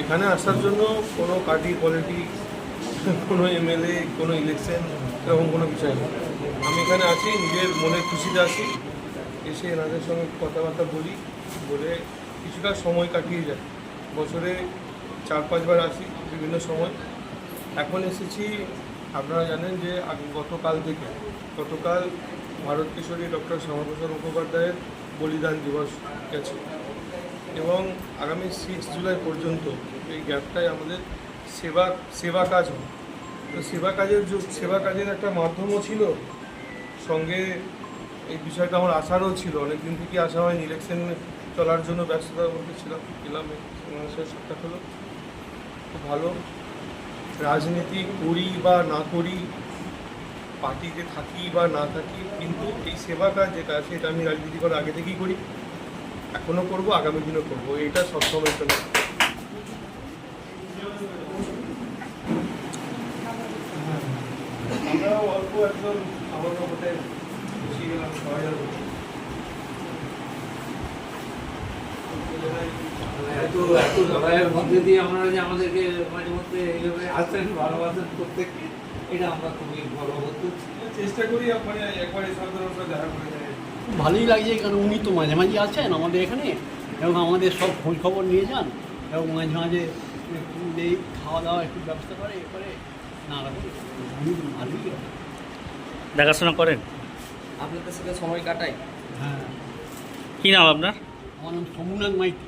এখানে আসার জন্য কোনো পার্টি পলিটিক্স কোনো এমএলএ কোনো ইলেকশন এরকম কোনো বিষয় নেই। এখানে আছি, নিজের মনের খুশিতে আছি। এসে এনাদের সঙ্গে কথাবার্তা বলি, বলে কিছুটা সময় কাটিয়ে যায়। বছরে চার পাঁচবার আসি বিভিন্ন সময়। এখন এসেছি, আপনারা জানেন যে গতকাল থেকে, গতকাল ভারত কিশোরী ডক্টর শ্যামাপ্রসাদ মুখোপাধ্যায়ের বলিদান দিবস গেছে। এবং আগামী সিক্স জুলাই পর্যন্ত এই গ্যাপটায় আমাদের সেবা সেবা কাজ হয় তো সেবা কাজের সেবা কাজের একটা মাধ্যমও ছিল সঙ্গে এই বিষয়টা আমার আশারও ছিল। অনেক দিন থেকে আসা হয়নি ইলেকশন চলার জন্য ব্যস্ততার মধ্যে ছিলাম, গেলাম সাক্ষাৎ হলো। খুব ভালো। রাজনীতি করি বা না করি পার্টিতে থাকি বা না থাকি, কিন্তু এই সেবা কাজ যেটা আছে, এটা আমি রাজনীতি করার আগে থেকেই করি। এখনও করব, আগামী দিনও করব, এটা সবসময় জন্য। আমরাও অল্প একজন সামান্য ভোটে বসে গেলাম ছ হাজার এত এত লড়াইয়ের মধ্যে দিয়ে আপনারা যে আমাদেরকে মাঝে মধ্যে এইভাবে আসছেন ভালোবাসেন প্রত্যেককে এটা আমরা খুবই গর্ববোধ করছি চেষ্টা করি মানে একবার এই সাধারণ দেখা করে খুব ভালোই লাগছে কারণ উনি তো মাঝে মাঝে আছেন আমাদের এখানে এবং আমাদের সব খোঁজ খবর নিয়ে যান এবং মাঝে মাঝে এই খাওয়া দাওয়া একটু ব্যবস্থা করে এ করে না উনি ভালোই দেখাশোনা করেন? আপনাদের সাথে সময় কাটাই হ্যাঁ। কি নাম আপনার? আমার নাম সোমনাথ মাইতি।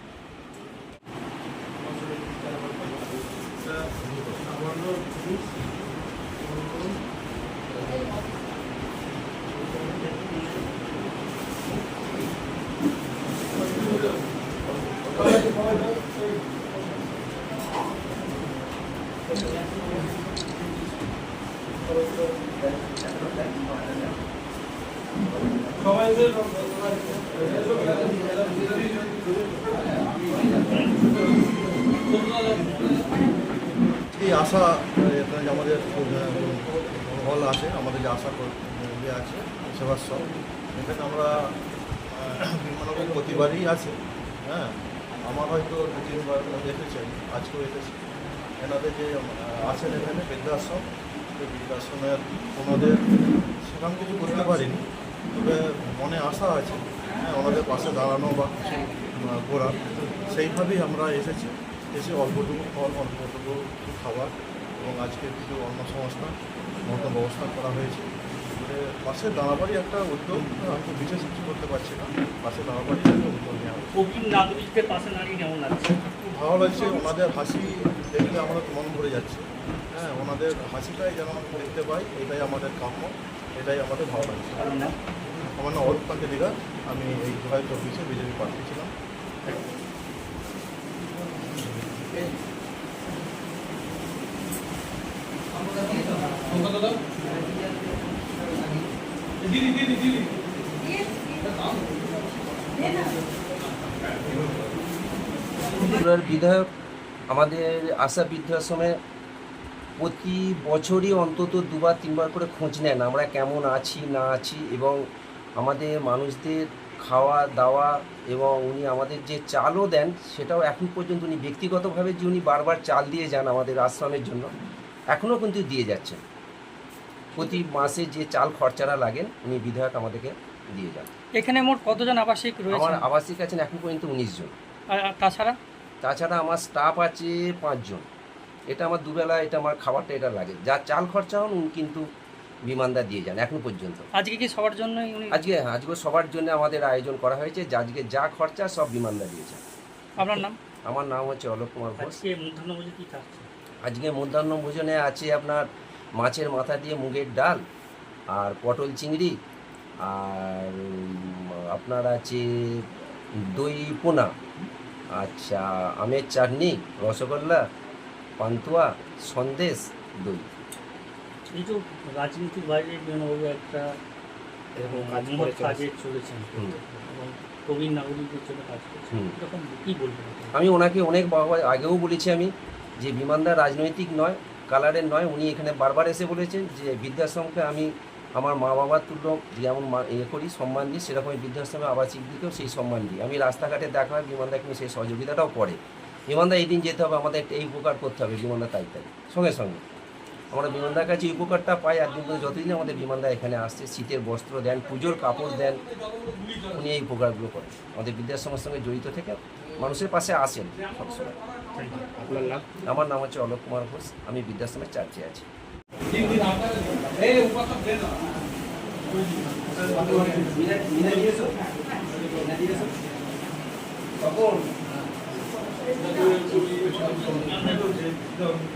সামান্য জিনিস এই আশা এখানে আমাদের হল আছে আমাদের যে আশা ইয়ে আছে সেবাশ্রম এখানে আমরা আহ, প্রতিবারই আছে হ্যাঁ। আমার হয়তো দু তিনবার দেখেছেন আজকেও এসেছি। এনাদের যে আছেন এখানে বৃদ্ধাশ্রম বৃদ্ধাশ্রমের ওনাদের সেরকম কিছু করতে পারিনি। তবে মনে আশা আছে হ্যাঁ ওনাদের পাশে দাঁড়ানো বা করার সেইভাবেই আমরা এসেছি। এসে অল্পটুকু ফল অল্পটুকু খাবার এবং আজকে কিছু অন্য সংস্থান মতো ব্যবস্থা করা হয়েছে। পাশে দাঁড়াবারই একটা উদ্যোগ হয়তো বিশেষ কিছু করতে পারছি না পাশে দাঁড়াবারই একটা উদ্যোগ নেওয়া হয়েছে। পাশে দাঁড়িয়ে কেমন লাগছে? খুব ভালো লাগছে ওনাদের হাসি দেখলে আমরা মন ভরে যাচ্ছে। হ্যাঁ ওনাদের হাসিটাই যেন আমরা দেখতে পাই এটাই আমাদের কাম্য। এটাই আমাদের ভালো লাগছে আমার নাম অরূপ কান্তি দিঘা। আমি এই দু হাজার চব্বিশে বিজেপি প্রার্থী ছিলাম। বিধায়ক আমাদের আশা বৃদ্ধাশ্রমে প্রতি বছরই অন্তত দুবার তিনবার করে খোঁজ নেন আমরা কেমন আছি না আছি এবং আমাদের মানুষদের খাওয়া দাওয়া এবং উনি আমাদের যে চালও দেন সেটাও এখন পর্যন্ত উনি ব্যক্তিগতভাবে যে উনি বারবার চাল দিয়ে যান আমাদের আশ্রমের জন্য এখনও কিন্তু দিয়ে যাচ্ছেন। প্রতি মাসে যে চাল খরচারা লাগেন উনি বিধায়ক আমাদেরকে দিয়ে যান। এখানে মোট কতজন আবাসিক আমার আবাসিক আছেন এখন পর্যন্ত উনিশ জন। আর তাছাড়া? তাছাড়া আমার স্টাফ আছে পাঁচজন। এটা আমার দুবেলা এটা আমার খাবারটা এটা লাগে। যা চাল খরচা হন উনি কিন্তু বিমানদা দিয়ে যান এখনও পর্যন্ত। আজকে কি সবার জন্যই উনি আজকে হ্যাঁ, আজকে সবার জন্য আমাদের আয়োজন করা হয়েছে যে আজকে যা খরচা সব বিমানদা দিয়েছে আপনার নাম? আমার নাম হচ্ছে অলোক কুমার ঘোষ। আজকে মূর্ধন্যভোজী কি থাকছে আজকে মধ্যাহ্ন ভোজনে আছে আপনার মাছের মাথা দিয়ে মুগের ডাল আর পটল চিংড়ি আর আপনার আছে দই পোনা আচ্ছা আমের চাটনি রসগোল্লা পান্তুয়া সন্দেশ দই। এই তো রাজনীতির বাইরে বিমানবাবু একটা এরকম কাজ চলেছেন এবং প্রবীণ নাগরিকদের জন্য কাজ করছেন এরকম কি বলবেন আমি ওনাকে অনেক বাবা আগেও বলেছি আমি যে বিমানদার রাজনৈতিক নয় কালারের নয় উনি এখানে বারবার এসে বলেছেন যে বৃদ্ধাশ্রমকে আমি আমার মা বাবার তুল্য যেমন মা- ইয়ে করি সম্মান দিই সেরকমই বৃদ্ধাশ্রমে আবাসিক দিকেও সেই সম্মান দিই। আমি রাস্তাঘাটে দেখা হয় বিমানদাকে নিয়ে সেই সহযোগিতাটাও করে। বিমানদা এই দিন যেতে হবে আমাদের একটা এই উপকার করতে হবে বিমানদা তাই তাই। সঙ্গে সঙ্গে। আমরা বিমানদার কাছে এই উপকারটা পাই একদিন পর্যন্ত যতদিন আমাদের বিমানদা এখানে আসছে শীতের বস্ত্র দেন পুজোর কাপড় দেন উনি এই উপকারগুলো করেন। আমাদের বৃদ্ধাশ্রমের সঙ্গে জড়িত থেকে মানুষের পাশে আসেন সবসময়। আপনার নাম? আমার নাম হচ্ছে অলোক কুমার ঘোষ আমি বৃদ্ধাশ্রমের চার্চে আছি। তখন